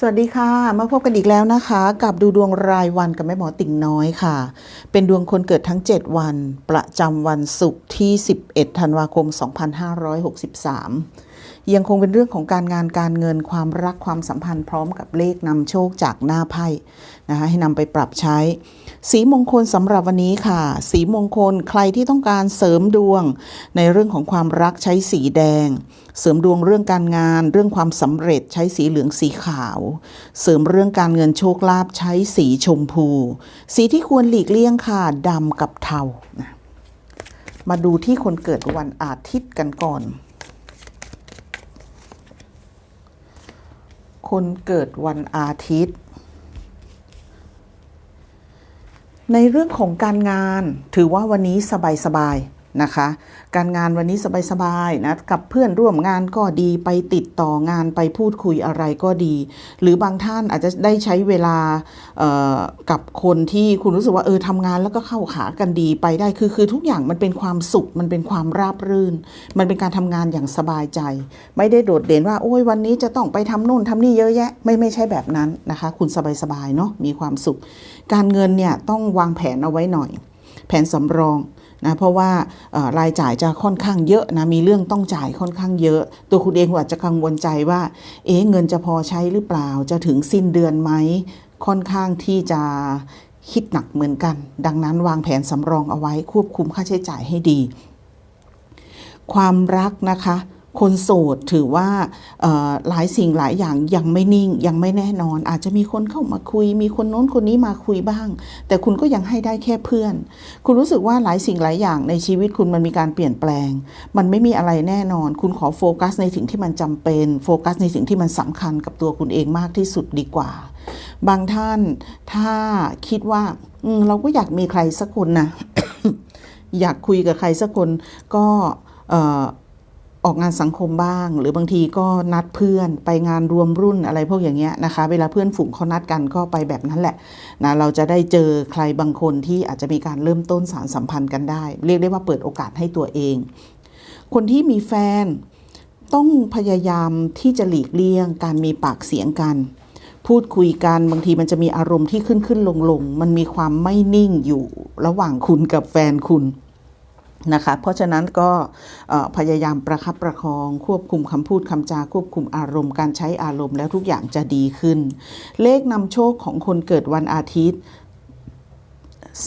สวัสดีค่ะ มาพบกันอีกแล้วนะคะ กับดูดวงรายวันกับแม่หมอติ่งน้อยค่ะ เป็นดวงคนเกิดทั้ง 7 วัน ประจำวันศุกร์ที่ 11 ธันวาคม 2563 ยังคงเป็นเรื่องของการงานการเงินความรักความสัมพันธ์พร้อมกับเลขนำโชคจากหน้าไพ่นะคะให้นำไปปรับใช้ สีมงคลสำหรับวันนี้ค่ะ สีมงคลใครที่ต้องการเสริมดวง ในเรื่องของความรักใช้สีแดง เสริมดวงเรื่องการงาน เรื่องความสำเร็จใช้สีเหลืองสีขาว เสริมเรื่องการเงินโชคลาภใช้สีชมพู สีที่ควรหลีกเลี่ยงค่ะดำกับเทานะมาดูที่คนเกิดวันอาทิตย์กันก่อน คนเกิดวันอาทิตย์ ในเรื่องของการงานถือว่าวันนี้สบายๆ นะคะ การงานวันนี้สบายๆนะกับเพื่อนร่วมงานก็ดีไปติดต่องานไปพูดคุยอะไรก็ดี หรือบางท่านอาจจะได้ใช้เวลากับคนที่คุณรู้สึกว่าเออทำงานแล้วก็เข้าขากันดีไปได้คือคือทุกอย่างมันเป็นความสุขมันเป็นความราบรื่น มันเป็นการทำงานอย่างสบายใจ ไม่ได้โดดเด่นว่าโอ้ยวันนี้จะต้องไปทำโน่นทำนี่เยอะแยะ ไม่ไม่ใช่แบบนั้นนะคะ คุณสบายๆเนาะมีความสุข การเงินเนี่ยต้องวางแผนเอาไว้หน่อย แผนสำรอง นะเพราะว่ารายจ่ายจะค่อนข้างเยอะนะมีเรื่องต้องจ่ายค่อนข้างเยอะ ตัวคุณเองอาจจะกังวลใจว่า เอ๊ะเงินจะพอใช้หรือเปล่าจะถึงสิ้นเดือนไหมค่อนข้างที่จะคิดหนักเหมือนกัน ดังนั้นวางแผนสำรองเอาไว้ควบคุมค่าใช้จ่ายให้ดี ความรักนะคะ คนโสดถือว่าหลายสิ่งหลายอย่างยังไม่นิ่งยังไม่แน่นอน อาจจะมีคนเข้ามาคุย มีคนโน้นคนนี้มาคุยบ้าง แต่คุณก็ยังให้ได้แค่เพื่อน คุณรู้สึกว่าหลายสิ่งหลายอย่างในชีวิตคุณมันมีการเปลี่ยนแปลง มันไม่มีอะไรแน่นอน คุณขอโฟกัสในสิ่งที่มันจำเป็นโฟกัสในสิ่งที่มันสำคัญกับตัวคุณเองมากที่สุดดีกว่า บางท่านถ้าคิดว่าเราก็อยากมีใครสักคนนะอยากคุยกับใครสักคนก็ ออออกงานสังคมบ้าง หรือบางทีก็นัดเพื่อนไปงานรวมรุ่นอะไรพวกอย่างเงี้ยนะคะ เวลาเพื่อนฝูงเขานัดกันก็ไปแบบนั้นแหละนะเราจะได้เจอใครบางคนที่อาจจะมีการเริ่มต้นสารสัมพันธ์กันได้ เรียกได้ว่าเปิดโอกาสให้ตัวเอง คนที่มีแฟนต้องพยายามที่จะหลีกเลี่ยง การมีปากเสียงกัน พูดคุยกันบางทีมันจะมีอารมณ์ที่ขึ้นขึ้นลงลงมันมีความไม่นิ่งอยู่ระหว่างคุณกับแฟนคุณ นะคะเพราะฉะนั้นก็พยายามประคับประคองควบคุมคำพูดคำจาควบคุมอารมณ์การใช้อารมณ์แล้วทุกอย่างจะดีขึ้น เลขนำโชคของคนเกิดวันอาทิตย์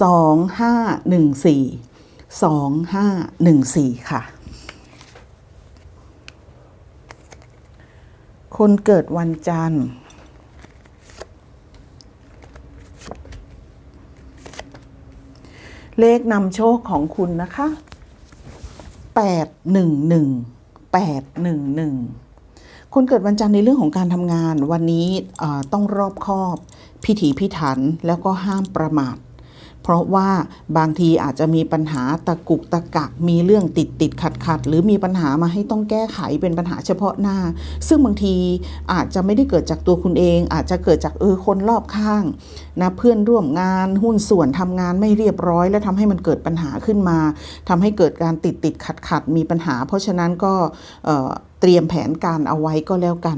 2514 2514 ค่ะ คนเกิดวันจันทร์ เลขนำโชคของคุณนะคะแปดหนึ่งหนึ่งแปดหนึ่งหนึ่งคนเกิดวันจันทร์ในเรื่องของการทำงานวันนี้ต้องรอบคอบ พิถีพิถันแล้วก็ห้ามประมาท เพราะว่าบางทีอาจจะมีปัญหาตะกุกตะกักมีเรื่องติดติดขัดขัดหรือมีปัญหามาให้ต้องแก้ไขเป็นปัญหาเฉพาะหน้า ซึ่งบางทีอาจจะไม่ได้เกิดจากตัวคุณเอง อาจจะเกิดจากเออคนรอบข้างนะเพื่อนร่วมงานหุ้นส่วนทำงานไม่เรียบร้อย และทำให้มันเกิดปัญหาขึ้นมาทำให้เกิดการติดติดขัดขัดมีปัญหา เพราะฉะนั้นก็เเตรียมแผนการเอาไว้ก็แล้วกัน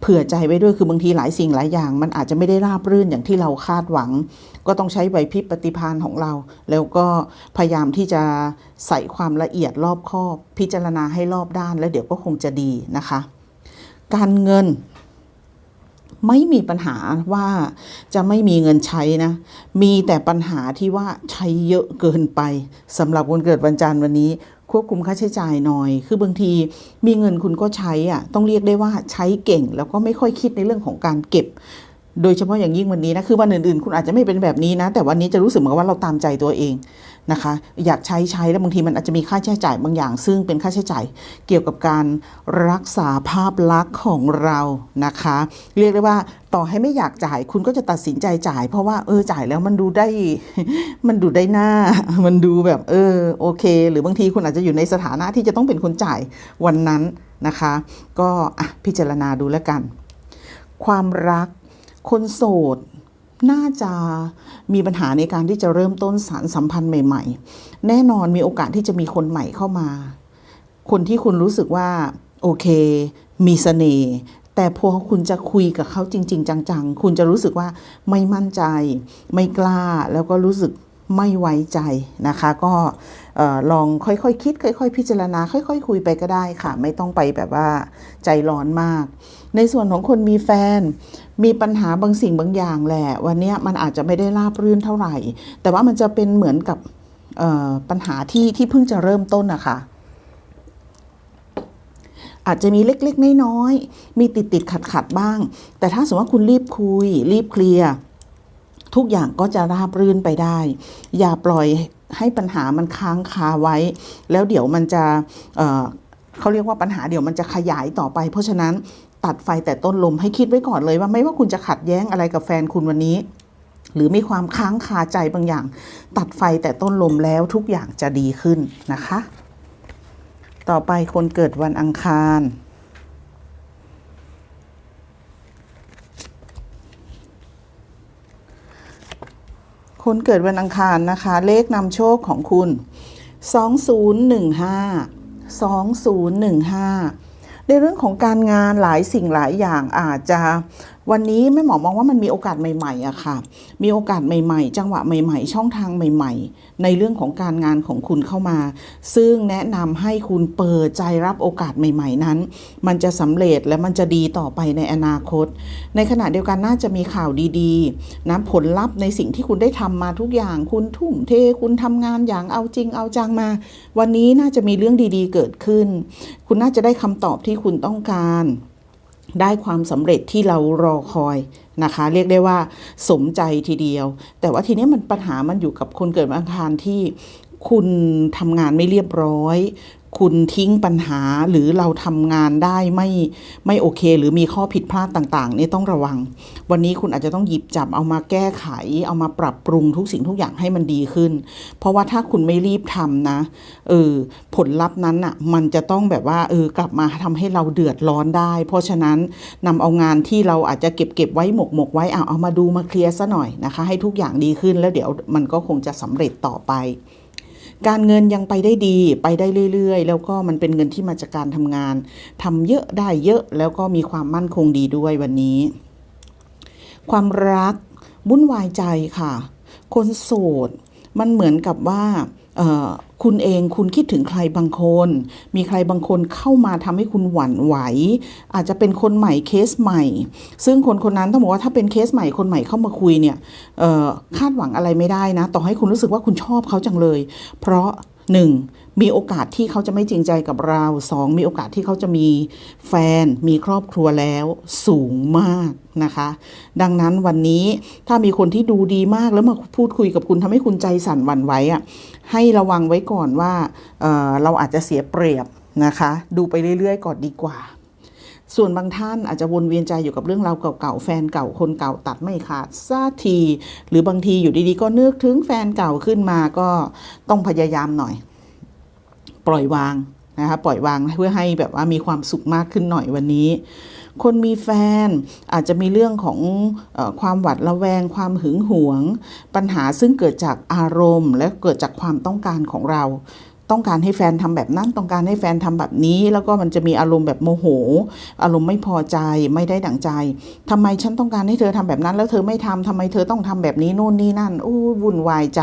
เผื่อใจไว้ด้วยคือบางทีหลายสิ่งหลายอย่าง มันอาจจะไม่ได้ราบรื่นอย่างที่เราคาดหวัง ก็ต้องใช้ไหวพริบปฏิภาณของเรา แล้วก็พยายามที่จะใส่ความละเอียดรอบคอบ พิจารณาให้รอบด้าน แล้วเดี๋ยวก็คงจะดีนะคะ การเงินไม่มีปัญหาว่าจะไม่มีเงินใช้นะ มีแต่ปัญหาที่ว่าใช้เยอะเกินไปสำหรับวันเกิดวันจันทร์วันนี้ ควบคุมค่าใช้จ่ายหน่อย คือบางทีมีเงินคุณก็ใช้อะต้องเรียกได้ว่าใช้เก่ง แล้วก็ไม่ค่อยคิดในเรื่องของการเก็บ โดยเฉพาะอย่างยิ่งวันนี้นะคือวันอื่นๆ คุณอาจจะไม่เป็นแบบนี้นะ แต่วันนี้จะรู้สึกเหมือนว่าเราตามใจตัวเอง นะคะ อยากใช้ใช้แล้วบางทีมันอาจจะมีค่าใช้จ่ายบางอย่าง ซึ่งเป็นค่าใช้จ่ายเกี่ยวกับการรักษาภาพลักษณ์ของเรานะคะ เรียกได้ว่าต่อให้ไม่อยากจ่ายคุณก็จะตัดสินใจจ่าย เพราะว่าเออจ่ายแล้วมันดูได้ มันดูได้หน้า มันดูแบบเออโอเค หรือบางทีคุณอาจจะอยู่ในสถานะที่จะต้องเป็นคนจ่ายวันนั้นนะคะ ก็พิจารณาดูแล้วกัน ความรักคนโสด น่าจะมีปัญหาในการที่จะเริ่มต้นสารสัมพันธ์ใหม่ ๆ แน่นอนมีโอกาสที่จะมีคนใหม่เข้ามา คนที่คุณรู้สึกว่าโอเค มีเสน่ห์แต่พอคุณจะคุยกับเขาจริง ๆ จัง ๆ คุณจะรู้สึกว่าไม่มั่นใจ ไม่กล้าแล้วก็รู้สึกไม่ไว้ใจนะคะ ก็ ลองค่อยๆคคิด ค่อย ๆ พิจารณา ค่อยๆคุยไปก็ได้ค่ะ ไม่ต้องไปแบบว่าใจร้อนมาก ในส่วนของคนมีแฟน มีปัญหาบางสิ่งบางอย่างแหละ วันนี้มันอาจจะไม่ได้ราบรื่นเท่าไหร่ แต่ว่ามันจะเป็นเหมือนกับปัญหาที่ที่เพิ่งจะเริ่มต้นนะคะอาจจะมีเล็กๆ น้อยๆ มีติดติดขัดขัดๆบ้าง แต่ถ้าสมมติว่าคุณรีบคุย รีบเคลียร์ทุกอย่างก็จะราบรื่นไปได้ อย่าปล่อย ให้ปัญหามันค้างคาไว้ แล้วเดี๋ยวมันจะเเขาเรียกว่าปัญหาเดี๋ยวมันจะขยายต่อไป เพราะฉะนั้นตัดไฟแต่ต้นลมให้คิดไว้ก่อนเลยว่าไม่ว่าคุณจะขัดแย้งอะไรกับแฟนคุณวันนี้ หรือมีความค้างคาใจบางอย่าง ตัดไฟแต่ต้นลมแล้วทุกอย่างจะดีขึ้นนะคะ ต่อไปคนเกิดวันอังคาร คนเกิดวันอังคารนะคะ เลขนำโชคของคุณ 2015 2015 ในเรื่องของการงานหลายสิ่งหลายอย่างอาจจะ วันนี้แม่หมอมองว่ามันมีโอกาสใหม่ๆอะค่ะ มีโอกาสใหม่ ๆ จังหวะใหม่ ๆ ช่องทางใหม่ ๆ ในเรื่องของการงานของคุณเข้ามา ซึ่งแนะนำให้คุณเปิดใจรับโอกาสใหม่ ๆ นั้น มันจะสำเร็จและมันจะดีต่อไปในอนาคต ในขณะเดียวกันน่าจะมีข่าวดีๆนะผลลัพธ์ในสิ่งที่คุณได้ทำมาทุกอย่าง คุณทุ่มเทคุณทำงานอย่างเอาจริงเอาจังมา วันนี้น่าจะมีเรื่องดีๆ เกิดขึ้น คุณน่าจะได้คำตอบที่คุณต้องการ ได้ความสำเร็จที่เรารอคอยนะคะ เรียกได้ว่าสมใจทีเดียว แต่ว่าทีนี้มันปัญหามันอยู่กับคนเกิดวันอังคารที่คุณทำงานไม่เรียบร้อย คุณทิ้งปัญหาหรือเราทำงานได้ไม่ไม่โอเค หรือมีข้อผิดพลาดต่างๆนี่ต้องระวัง วันนี้คุณอาจจะต้องหยิบจับเอามาแก้ไข เอามาปรับปรุงทุกสิ่งทุกอย่างให้มันดีขึ้น เพราะว่าถ้าคุณไม่รีบทำนะเออผลลัพธ์นั้นอะมันจะต้องแบบว่าเออกลับมาทำให้เราเดือดร้อนได้ เพราะฉะนั้นนำเอางานที่เราอาจจะเก็บเก็บไว้หมกหมกไว้เอาเอามาดูมาเคลียร์ซะหน่อยนะคะ ให้ทุกอย่างดีขึ้นแล้วเดี๋ยวมันก็คงจะสำเร็จต่อไป การเงินยังไปได้ดีไปได้เรื่อยๆ แล้วก็มันเป็นเงินที่มาจากการทำงานทำเยอะได้เยอะแล้วก็มีความมั่นคงดีด้วยวันนี้ ความรักวุ่นวายใจค่ะ คนโสดมันเหมือนกับว่า คุณเองคุณคิดถึงใครบางคน มีใครบางคนเข้ามาทำให้คุณหวั่นไหว อาจจะเป็นคนใหม่เคสใหม่ ซึ่งคนคนนั้นต้องบอกว่าถ้าเป็นเคสใหม่คนใหม่เข้ามาคุยเนี่ยคาดหวังอะไรไม่ได้นะ ต่อให้คุณรู้สึกว่าคุณชอบเขาจังเลย เพราะหนึ่ง มีโอกาสที่เขาจะไม่จริงใจกับเราสองมีโอกาสที่เขาจะมีแฟนมีครอบครัวแล้วสูงมากนะคะ ดังนั้นวันนี้ถ้ามีคนที่ดูดีมากแล้วมาพูดคุยกับคุณทำให้คุณใจสั่นหวั่นไหวอะให้ระวังไว้ก่อนว่าเเราอาจจะเสียเปรียบนะคะ ดูไปเรื่อยๆ ก่อนดีกว่า ส่วนบางท่านอาจจะวนเวียนใจอยู่กับเรื่องราวเก่าๆแฟนเก่าคนเก่าตัดไม่ขาดซาที หรือบางทีอยู่ดีๆ ก็นึกถึงแฟนเก่าขึ้นมาก็ต้องพยายามหน่อย ปล่อยวางนะคะปล่อยวางเพื่อให้แบบว่ามีความสุขมากขึ้นหน่อยวันนี้ คนมีแฟนอาจจะมีเรื่องของอความหวัดระแวง ความหึงหวง ปัญหาซึ่งเกิดจากอารมณ์ และเกิดจากความต้องการของเรา ต้องการให้แฟนทำแบบนั้น ต้องการให้แฟนทำแบบนี้ แล้วก็มันจะมีอารมณ์แบบโมโห อารมณ์ไม่พอใจไม่ได้ดั่งใจทำไมฉันต้องการให้เธอทำแบบนั้น แล้วเธอไม่ทำทำไมเธอต้องทำแบบนี้นู่นนี่นั่นอู้วุ่นวายใจ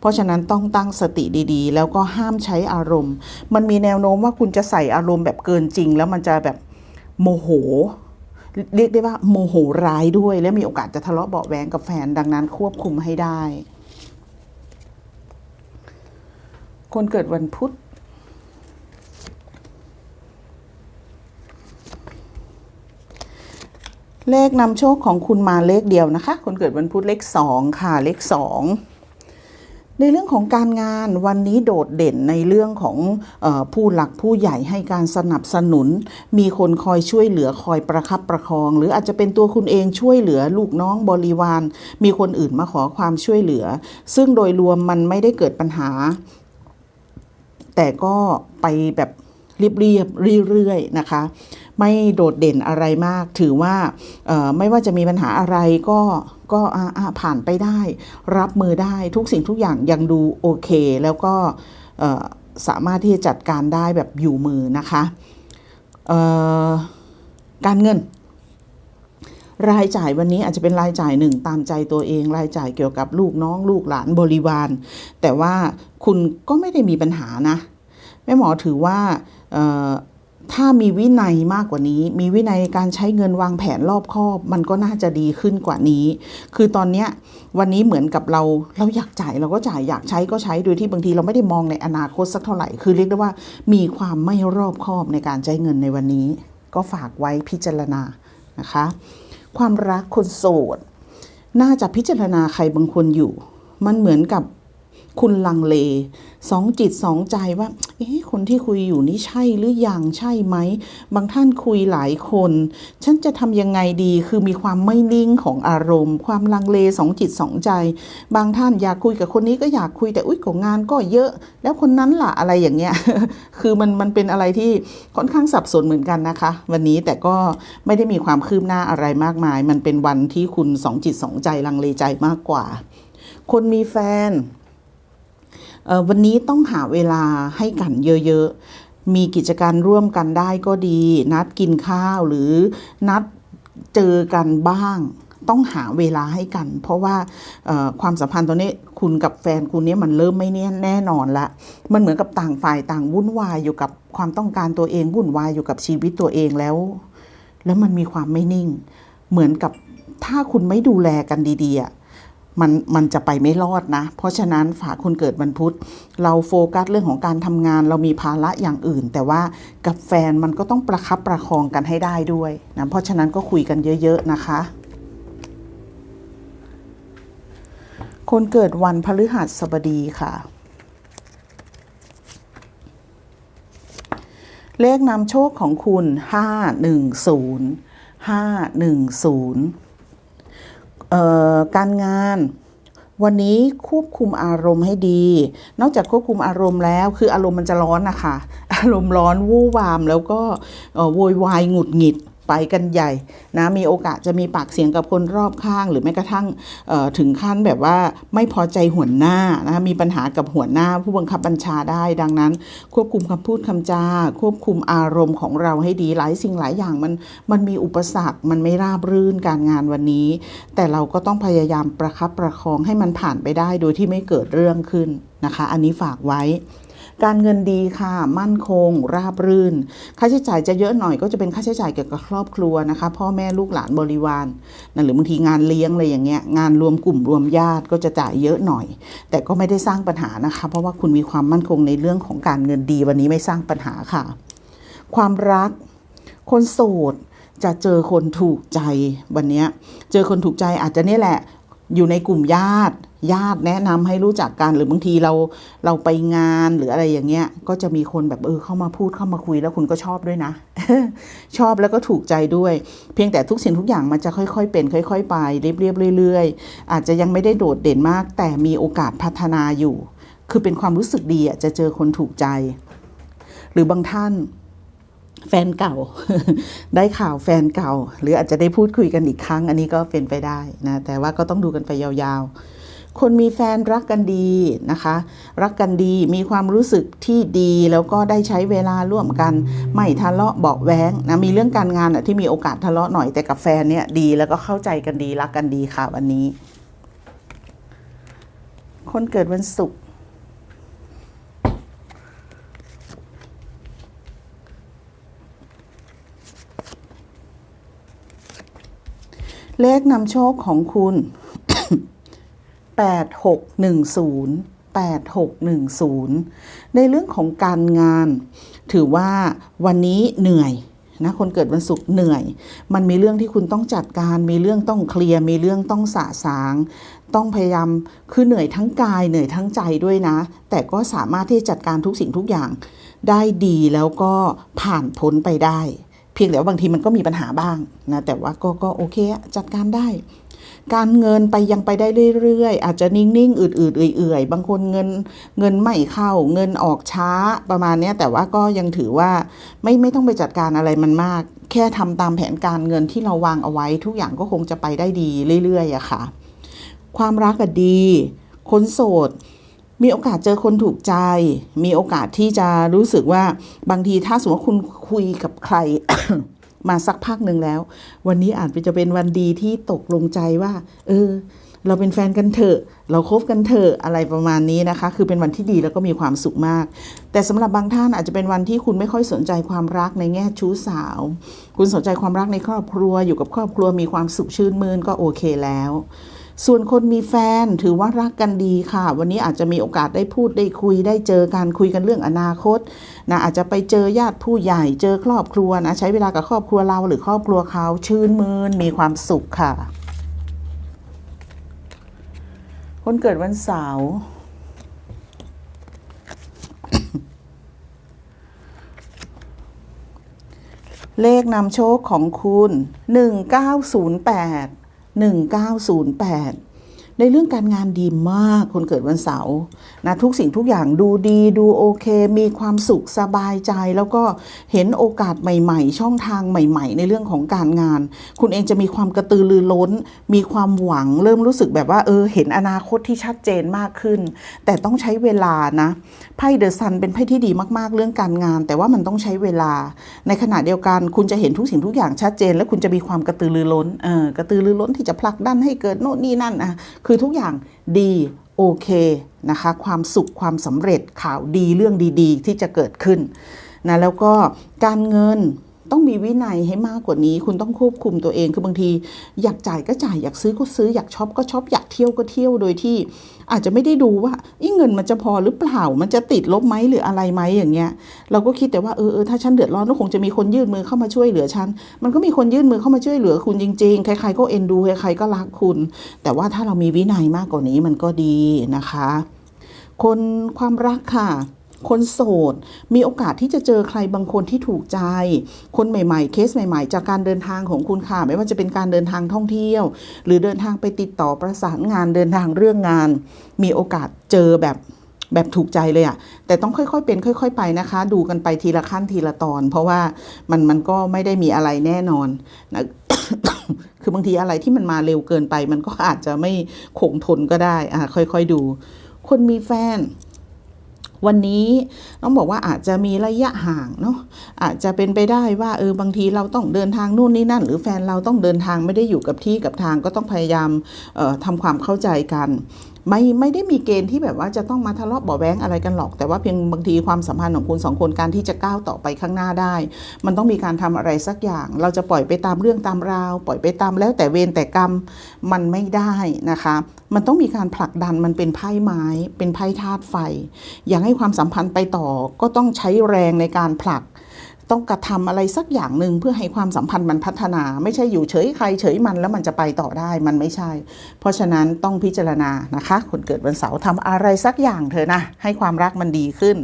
เพราะฉะนั้นต้องตั้งสติดีๆ แล้วก็ห้ามใช้อารมณ์ มันมีแนวโน้มว่าคุณจะใส่อารมณ์แบบเกินจริง แล้วมันจะแบบโมโหเรียกได้ว่าโมโหร้ายด้วย และมีโอกาสจะทะเลาะเบาะแวงกับแฟนดังนั้นควบคุมให้ได้ คนเกิดวันพุธเลขนำโชคของคุณมาเลขเดียวนะคะ คนเกิดวันพุธเลขสองค่ะเลขสองในเรื่องของการงานวันนี้โดดเด่นในเรื่องของออผู้หลักผู้ใหญ่ให้การสนับสนุน มีคนคอยช่วยเหลือคอยประคับประคอง หรืออาจจะเป็นตัวคุณเองช่วยเหลือลูกน้องบริวาร มีคนอื่นมาขอความช่วยเหลือ ซึ่งโดยรวมมันไม่ได้เกิดปัญหา แต่ก็ไปแบบเรียบๆเรื่อยๆนะคะ ไม่โดดเด่นอะไรมาก ถือว่าไม่ว่าจะมีปัญหาอะไรก็ก็ผ่านไปได้ รับมือได้ทุกสิ่งทุกอย่างยังดูโอเค แล้วก็สามารถที่จะจัดการได้แบบอยู่มือนะคะการเงิน รายจ่ายวันนี้อาจจะเป็นรายจ่ายหนึ่งตามใจตัวเอง รายจ่ายเกี่ยวกับลูกน้องลูกหลานบริวาร แต่ว่าคุณก็ไม่ได้มีปัญหานะแม่หมอถือว่าถ้ามีวินัยมากกว่านี้ มีวินัยในการใช้เงินวางแผนรอบคอบ มันก็น่าจะดีขึ้นกว่านี้ คือตอนเนี้ยวันนี้เหมือนกับเราเราอยากจ่ายเราก็จ่ายอยากใช้ก็ใช้โดยที่บางทีเราไม่ได้มองในอนาคตสักเท่าไหร่ คือเรียกได้ว่ามีความไม่รอบคอบในการใช้เงินในวันนี้ ก็ฝากไว้พิจารณานะคะ ความรักคนโสด น่าจะพิจารณาใครบางคนอยู่ มันเหมือนกับ คุณลังเลสองจิตสองใจว่า เอ๊ะคนที่คุยอยู่นี่ใช่หรือยังใช่ไหม บางท่านคุยหลายคน ฉันจะทำยังไงดีคือมีความไม่นิ่งของอารมณ์ ความลังเลสองจิตสองใจ บางท่านอยากคุยกับคนนี้ก็อยากคุยแต่อุ้ยของงานก็เยอะ แล้วคนนั้นล่ะอะไรอย่างเงี้ย คือมันมันเป็นอะไรที่ค่อนข้างสับสนเหมือนกันนะคะ วันนี้แต่ก็ไม่ได้มีความคืบหน้าอะไรมากมาย มันเป็นวันที่คุณสองจิตสองใจลังเลใจมากกว่า คนมีแฟน วันนี้ต้องหาเวลาให้กันเยอะๆ มีกิจการร่วมกันได้ก็ดี นัดกินข้าวหรือนัดเจอกันบ้าง ต้องหาเวลาให้กัน เพราะว่าความสัมพันธ์ตอนนี้คุณกับแฟนคุณเนี้มันเริ่มไม่แน่แน่นอนละ มันเหมือนกับต่างฝ่ายต่างวุ่นวายอยู่กับความต้องการตัวเองวุ่นวายอยู่กับชีวิตตัวเองแล้ว แล้วมันมีความไม่นิ่ง เหมือนกับถ้าคุณไม่ดูแลกันดีๆ มันมันจะไปไม่รอดนะ เพราะฉะนั้นฝากคนเกิดวันพุธ เราโฟกัสเรื่องของการทำงานเรามีภาระอย่างอื่น แต่ว่ากับแฟนมันก็ต้องประคับประคองกันให้ได้ด้วยนะเพราะฉะนั้นก็คุยกันเยอะ ๆ นะคะ คนเกิดวันพฤหัสบดีค่ะ เลขนำโชคของคุณ 510 510เอ่อ การงานวันนี้ควบคุมอารมณ์ให้ดี นอกจากควบคุมอารมณ์แล้ว คืออารมณ์มันจะร้อนนะคะ อารมณ์ร้อนวู่วามแล้วก็โวยวายหงุดหงิด กันใหญ่นะมีโอกาสจะมีปากเสียงกับคนรอบข้าง หรือแม้กระทั่งถึงขั้นแบบว่าไม่พอใจหัวหน้านะมีปัญหากับหัวหน้าผู้บังคับบัญชาได้ ดังนั้น ควบคุมคำพูดคำจา ควบคุมอารมณ์ของเราให้ดีหลายสิ่งหลายอย่างมันมันมีอุปสรรคมันไม่ราบรื่นการงานวันนี้ แต่เราก็ต้องพยายามประคับประคองให้มันผ่านไปได้โดยที่ไม่เกิดเรื่องขึ้นนะคะ อันนี้ฝากไว้ การเงินดีค่ะ มั่นคง ราบรื่น ค่าใช้จ่ายจะเยอะหน่อยก็จะเป็นค่าใช้จ่ายเกี่ยวกับครอบครัวนะคะ พ่อแม่ลูกหลานบริวารนะหรือบางทีงานเลี้ยงอะไรอย่างเงี้ยงานรวมกลุ่มรวมญาติก็จะจ่ายเยอะหน่อย แต่ก็ไม่ได้สร้างปัญหานะคะ เพราะว่าคุณมีความมั่นคงในเรื่องของการเงินดีวันนี้ไม่สร้างปัญหาค่ะ ความรัก คนโสดจะเจอคนถูกใจวันนี้เจอคนถูกใจอาจจะนี่แหละ อยู่ในกลุ่มญาติ ญาติแนะนำให้รู้จักกันหรือบางทีเราเราไปงานหรืออะไรอย่างเงี้ย ก็จะมีคนแบบเออเข้ามาพูดเข้ามาคุยแล้วคุณก็ชอบด้วยนะ ชอบแล้วก็ถูกใจด้วย เพียงแต่ทุกสิ่งทุกอย่างมันจะค่อย ๆ เป็น ค่อย ๆ ไปเรียบๆเรื่อย ๆ อาจจะยังไม่ได้โดดเด่นมาก แต่มีโอกาสพัฒนาอยู่ คือเป็นความรู้สึกดีอะจะเจอคนถูกใจ หรือบางท่านแฟนเก่า ได้ข่าวแฟนเก่า หรืออาจจะได้พูดคุยกันอีกครั้ง อันนี้ก็เป็นไปได้นะ แต่ว่าก็ต้องดูกันไปยาวๆ คนมีแฟนรักกันดีนะคะ รักกันดีมีความรู้สึกที่ดีแล้วก็ได้ใช้เวลาร่วมกัน ไม่ทะเลาะเบาะแวงนะมีเรื่องการงานอะที่มีโอกาสทะเลาะหน่อยแต่กับแฟนเนี่ยดีแล้วก็เข้าใจกันดีรักกันดีค่ะวันนี้ คนเกิดวันศุกร์เลขนำโชคของคุณ 8610 8610 ในเรื่องของการงาน ถือว่าวันนี้เหนื่อยนะคนเกิดวันศุกร์เหนื่อย มันมีเรื่องที่คุณต้องจัดการ มีเรื่องต้องเคลียร์ มีเรื่องต้องสะสาง ต้องพยายาม คือเหนื่อยทั้งกาย เหนื่อยทั้งใจด้วยนะ แต่ก็สามารถที่จะจัดการทุกสิ่งทุกอย่าง ได้ดีแล้วก็ผ่านพ้นไปได้ เพียงแต่ว่าบางทีมันก็มีปัญหาบ้างนะแต่ว่าก็ก็โอเคจัดการได้ การเงินไปยังไปได้เรื่อยๆ อาจจะนิ่งๆอืดๆเอื่อยๆบางคนเงินเงินไม่เข้า เงินออกช้าประมาณนี้แต่ว่าก็ยังถือว่าไม่ไม่ต้องไปจัดการอะไรมันมาก แค่ทำตามแผนการเงินที่เราวางเอาไว้ ทุกอย่างก็คงจะไปได้ดีเรื่อยๆอะค่ะ ความรักก็ดีคนโสด มีโอกาสเจอคนถูกใจ มีโอกาสที่จะรู้สึกว่าบางทีถ้าสมมติว่าคุณคุยกับใคร มาสักพักหนึ่งแล้ว วันนี้อาจจะเป็นวันดีที่ตกลงใจว่า เออ เราเป็นแฟนกันเถอะ เราคบกันเถอะอะไรประมาณนี้นะคะ คือเป็นวันที่ดีแล้วก็มีความสุขมาก แต่สำหรับบางท่านอาจจะเป็นวันที่คุณไม่ค่อยสนใจความรักในแง่ชู้สาว คุณสนใจความรักในครอบครัวอยู่กับครอบครัวมีความสุขชื่นมื่นก็โอเคแล้ว ส่วนคนมีแฟนถือว่ารักกันดีค่ะ วันนี้อาจจะมีโอกาสได้พูดได้คุยได้เจอการคุยกันเรื่องอนาคตนะอาจจะไปเจอญาติผู้ใหญ่เจอครอบครัวนะใช้เวลากับครอบครัวเราหรือครอบครัวเขาชื่นมืนมีความสุขค่ะ คนเกิดวันเสาร์เลขนำโชคของคุณ 1908 1908 ในเรื่องการงานดีมาก คนเกิดวันเสาร์นะทุกสิ่งทุกอย่างดูดีดูโอเค มีความสุขสบายใจ แล้วก็เห็นโอกาสใหม่ ๆ ช่องทางใหม่ ๆ ในเรื่องของการงาน คุณเองจะมีความกระตือรือร้น มีความหวังเริ่มรู้สึกแบบว่าเออเห็นอนาคตที่ชัดเจนมากขึ้น แต่ต้องใช้เวลานะไพ่เดอะซันเป็นไพ่ที่ดีมากๆ เรื่องการงาน แต่ว่ามันต้องใช้เวลา ในขณะเดียวกัน คุณจะเห็นทุกสิ่งทุกอย่างชัดเจน และคุณจะมีความกระตือรือร้นเออกระตือรือร้นที่จะผลักดันให้เกิดโน่นนี่นั่นอะคือทุกอย่างดีโอเคนะคะ ความสุขความสำเร็จข่าวดีเรื่องดีๆ ที่จะเกิดขึ้นนะแล้วก็การเงินต้องมีวินัยให้มากกว่านี้ คุณต้องควบคุมตัวเองคือบางที อยากจ่ายก็จ่ายอยากซื้อก็ซื้ออยากช็อปก็ช็อปอยากเที่ยวก็เที่ยวโดยที่อาจจะไม่ได้ดูว่าอีเงินมันจะพอหรือเปล่า มันจะติดลบไหมหรืออะไรไหมอย่างเงี้ย เราก็คิดแต่ว่าเออเออถ้าฉันเดือดร้อนก็คงจะมีคนยื่นมือเข้ามาช่วยเหลือฉัน มันก็มีคนยื่นมือเข้ามาช่วยเหลือคุณจริงๆ ใครๆก็เอ็นดู ใครๆก็รักคุณ แต่ว่าถ้าเรามีวินัยมากกว่านี้มันก็ดีนะคะ คนความรักค่ะ คนโสด มีโอกาสที่จะเจอใครบางคนที่ถูกใจ คนใหม่ ๆ เคสใหม่ ๆ จากการเดินทางของคุณค่ะ ไม่ว่าจะเป็นการเดินทางท่องเที่ยว หรือเดินทางไปติดต่อประสานงานเดินทางเรื่องงาน มีโอกาสเจอแบบแบบถูกใจเลยอะแต่ต้องค่อยๆเป็น ค่อย ๆ ไปนะคะ ดูกันไปทีละขั้นทีละตอน เพราะว่ามันมันก็ไม่ได้มีอะไรแน่นอนนะคือบางทีอะไรที่มันมาเร็วเกินไป มันก็อาจจะไม่คงทนก็ได้อะค่อย ๆ ดู คนมีแฟน วันนี้ต้องบอกว่าอาจจะมีระยะห่างเนาะอาจจะเป็นไปได้ว่าเออบางทีเราต้องเดินทางนู่นนี่นั่น หรือแฟนเราต้องเดินทางไม่ได้อยู่กับที่กับทางก็ต้องพยายามออทำความเข้าใจกัน ไม่ไม่ได้มีเกณฑ์ที่แบบว่าจะต้องมาทะเลาะเบาแวงอะไรกันหรอก แต่ว่าเพียงบางทีความสัมพันธ์ของคุณสองคนการที่จะก้าวต่อไปข้างหน้าได้ มันต้องมีการทำอะไรสักอย่าง เราจะปล่อยไปตามเรื่องตามราว ปล่อยไปตามแล้วแต่เวรแต่กรรมมันไม่ได้นะคะ มันต้องมีการผลักดันมันเป็นไพ่ไม้ เป็นไพ่ธาตุไฟ อยากให้ความสัมพันธ์ไปต่อก็ต้องใช้แรงในการผลัก ต้องกระทำอะไรสักอย่างหนึ่งเพื่อให้ความสัมพันธ์มันพัฒนา ไม่ใช่อยู่เฉยใครเฉยมันแล้วมันจะไปต่อได้มันไม่ใช่ เพราะฉะนั้นต้องพิจารณานะคะ คนเกิดวันเสาร์ทำอะไรสักอย่างเถอะนะ ให้ความรักมันดีขึ้น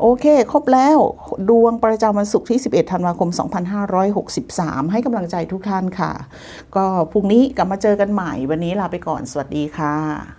โอเค ครบแล้วดวงประจำวันศุกร์ที่ 11 ธันวาคม 2563 ให้กำลังใจทุกท่านค่ะ ก็พรุ่งนี้กลับมาเจอกันใหม่วันนี้ลาไปก่อนสวัสดีค่ะ